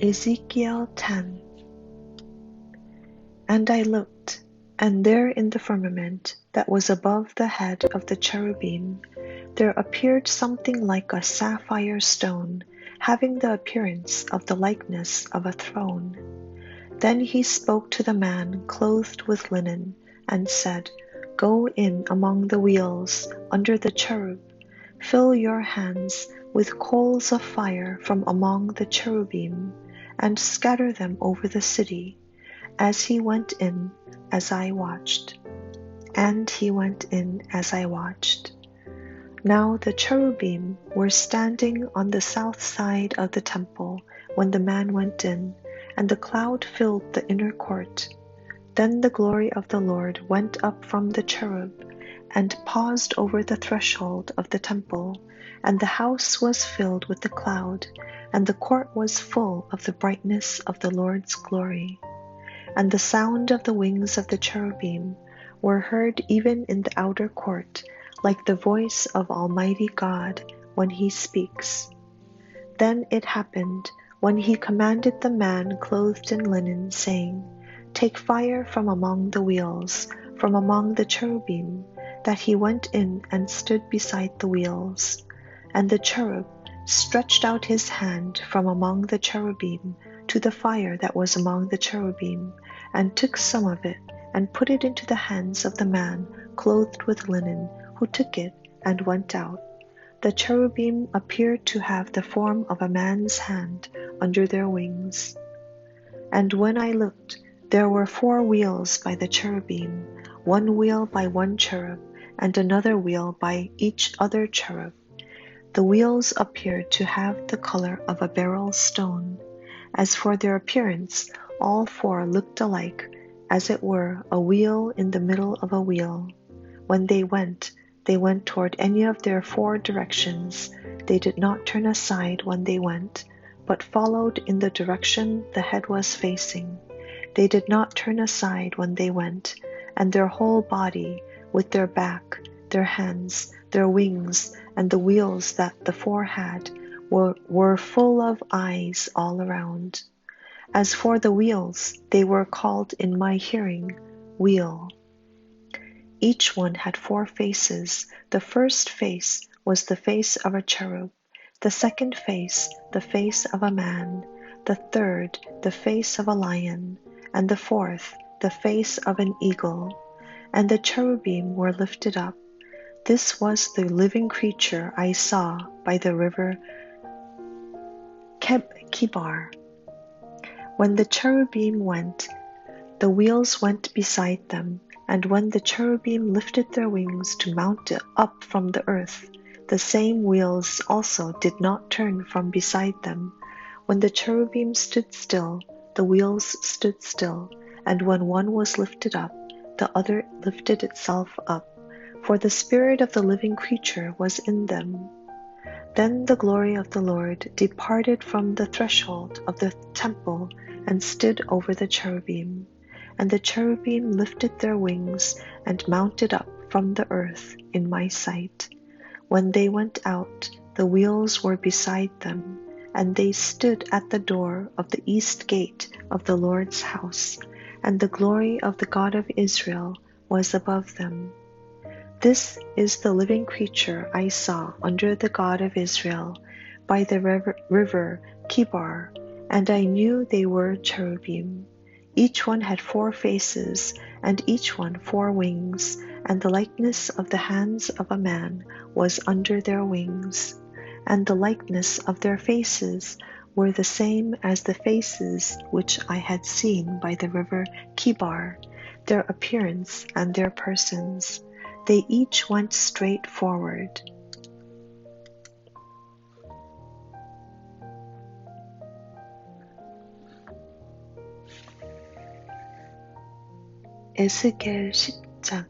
Ezekiel 10 And I looked, and there in the firmament that was above the head of the cherubim, there appeared something like a sapphire stone, having the appearance of the likeness of a throne. Then he spoke to the man clothed with linen, and said, Go in among the wheels under the cherub, fill your hands with coals of fire from among the cherubim and scatter them over the city, as he went in as I watched. And he went in as I watched. Now the cherubim were standing on the south side of the temple when the man went in, and the cloud filled the inner court. Then the glory of the Lord went up from the cherub and paused over the threshold of the temple, and the house was filled with the cloud, and the court was full of the brightness of the Lord's glory. And the sound of the wings of the cherubim were heard even in the outer court, like the voice of Almighty God when he speaks. Then it happened when he commanded the man clothed in linen, saying, Take fire from among the wheels, from among the cherubim, that he went in and stood beside the wheels. And the cherub stretched out his hand from among the cherubim to the fire that was among the cherubim, and took some of it, and put it into the hands of the man clothed with linen, who took it and went out. The cherubim appeared to have the form of a man's hand under their wings. And when I looked, there were four wheels by the cherubim, one wheel by one cherub, and another wheel by each other cherub. The wheels appeared to have the color of a beryl stone. As for their appearance, all four looked alike, as it were a wheel in the middle of a wheel. When they went, they went toward any of their four directions. They did not turn aside when they went, but followed in the direction the head was facing. They did not turn aside when they went, and their whole body, with their back, their hands, their wings, and the wheels that the four had were, were full of eyes all around. As for the wheels, they were called in my hearing wheel. Each one had four faces. The first face was the face of a cherub, the second face, the face of a man, the third, the face of a lion, and the fourth, the face of an eagle. And the cherubim were lifted up this was the living creature I saw by the river Keb- Kibar. When the cherubim went, the wheels went beside them, and when the cherubim lifted their wings to mount up from the earth, the same wheels also did not turn from beside them. When the cherubim stood still, the wheels stood still, and when one was lifted up, the other lifted itself up for the spirit of the living creature was in them. Then the glory of the Lord departed from the threshold of the temple and stood over the cherubim. And the cherubim lifted their wings and mounted up from the earth in my sight. When they went out, the wheels were beside them, and they stood at the door of the east gate of the Lord's house, and the glory of the God of Israel was above them. This is the living creature I saw under the God of Israel by the river Kebar, and I knew they were cherubim. Each one had four faces, and each one four wings, and the likeness of the hands of a man was under their wings, and the likeness of their faces were the same as the faces which I had seen by the river Kebar, their appearance and their persons they each went straight forward. 에스겔 10장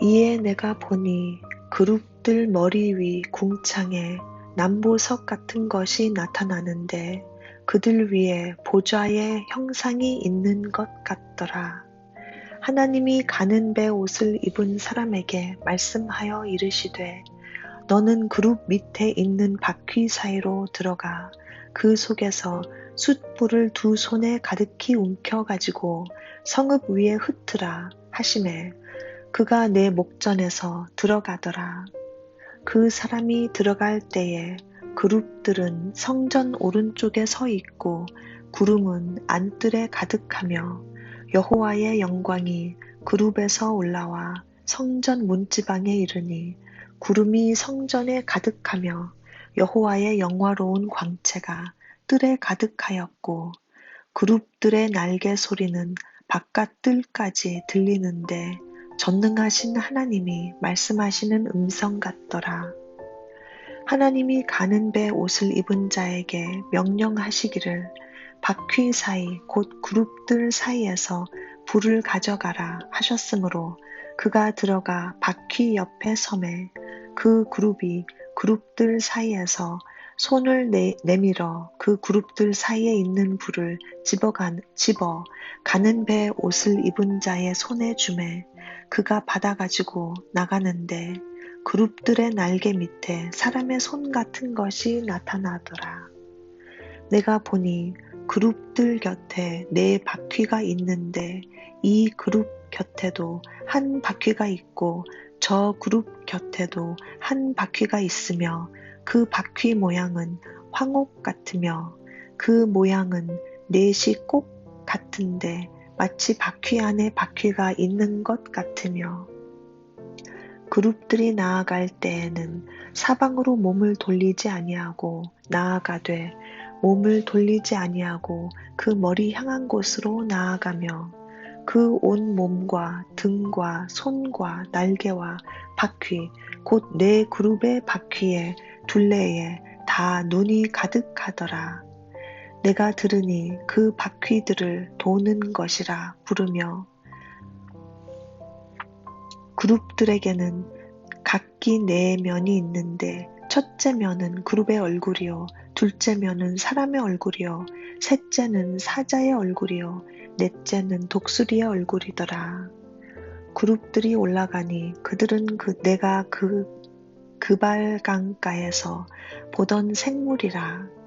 이에 내가 보니 그룹들 머리 위 궁창에 남보석 같은 것이 나타나는데 그들 위에 보좌의 형상이 있는 것 같더라. 하나님이 가는 배 옷을 입은 사람에게 말씀하여 이르시되 너는 그룹 밑에 있는 바퀴 사이로 들어가 그 속에서 숯불을 두 손에 가득히 움켜 가지고 성읍 위에 흩으라 하심에 그가 내 목전에서 들어가더라. 그 사람이 들어갈 때에 그룹들은 성전 오른쪽에 서 있고 구름은 안뜰에 가득하며 여호와의 영광이 그룹에서 올라와 성전 문지방에 이르니 구름이 성전에 가득하며 여호와의 영화로운 광채가 뜰에 가득하였고 그룹들의 날개 소리는 바깥 뜰까지 들리는데 전능하신 하나님이 말씀하시는 음성 같더라. 하나님이 가는 배 옷을 입은 자에게 명령하시기를 바퀴 사이 곧 그룹들 사이에서 불을 가져가라 하셨으므로 그가 들어가 바퀴 옆에 섬에 그 그룹이 그룹들 사이에서 손을 내, 내밀어 그 그룹들 사이에 있는 불을 집어간, 집어 가는 배 옷을 입은 자의 손에 주매 그가 받아가지고 나가는데 그룹들의 날개 밑에 사람의 손 같은 것이 나타나더라. 내가 보니 그룹들 곁에 네 바퀴가 있는데 이 그룹 곁에도 한 바퀴가 있고 저 그룹 곁에도 한 바퀴가 있으며 그 바퀴 모양은 황옥 같으며 그 모양은 넷이 꼭 같은데 마치 바퀴 안에 바퀴가 있는 것 같으며 그룹들이 나아갈 때에는 사방으로 몸을 돌리지 아니하고 나아가되 몸을 돌리지 아니하고 그 머리 향한 곳으로 나아가며 그 온 몸과 등과 손과 날개와 바퀴 곧내 그룹의 바퀴에 둘레에 다 눈이 가득하더라. 내가 들으니 그 바퀴들을 도는 것이라 부르며 그룹들에게는 각기 네 면이 있는데 첫째 면은 그룹의 얼굴이요 둘째 면은 사람의 얼굴이요 셋째는 사자의 얼굴이요 넷째는 독수리의 얼굴이더라. 그룹들이 올라가니 그들은 그 내가 그 그발강가에서 보던 생물이라.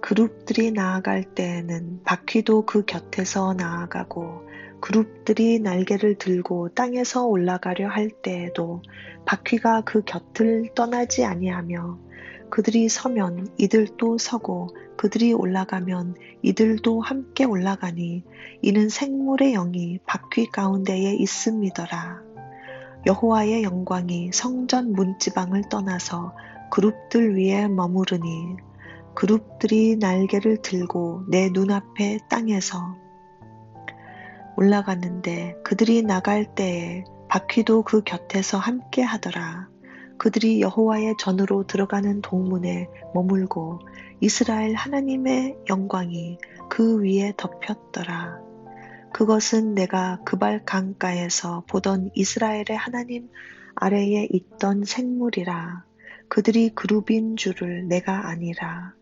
그룹들이 나아갈 때에는 바퀴도 그 곁에서 나아가고 그룹들이 날개를 들고 땅에서 올라가려 할 때에도 바퀴가 그 곁을 떠나지 아니하며 그들이 서면 이들도 서고 그들이 올라가면 이들도 함께 올라가니 이는 생물의 영이 바퀴 가운데에 있음이더라. 여호와의 영광이 성전 문지방을 떠나서 그룹들 위에 머무르니 그룹들이 날개를 들고 내 눈앞에 땅에서 올라갔는데 그들이 나갈 때에 바퀴도 그 곁에서 함께 하더라. 그들이 여호와의 전으로 들어가는 동문에 머물고 이스라엘 하나님의 영광이 그 위에 덮였더라. 그것은 내가 그발 강가에서 보던 이스라엘의 하나님 아래에 있던 생물이라. 그들이 그룹인 줄을 내가 아니라.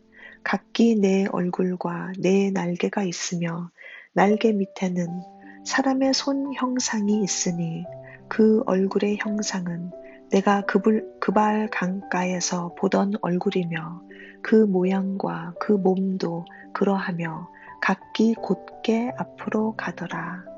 각기 내 얼굴과 내 날개가 있으며 날개 밑에는 사람의 손 형상이 있으니 그 얼굴의 형상은 내가 그불, 그발 강가에서 보던 얼굴이며 그 모양과 그 몸도 그러하며 각기 곧게 앞으로 가더라.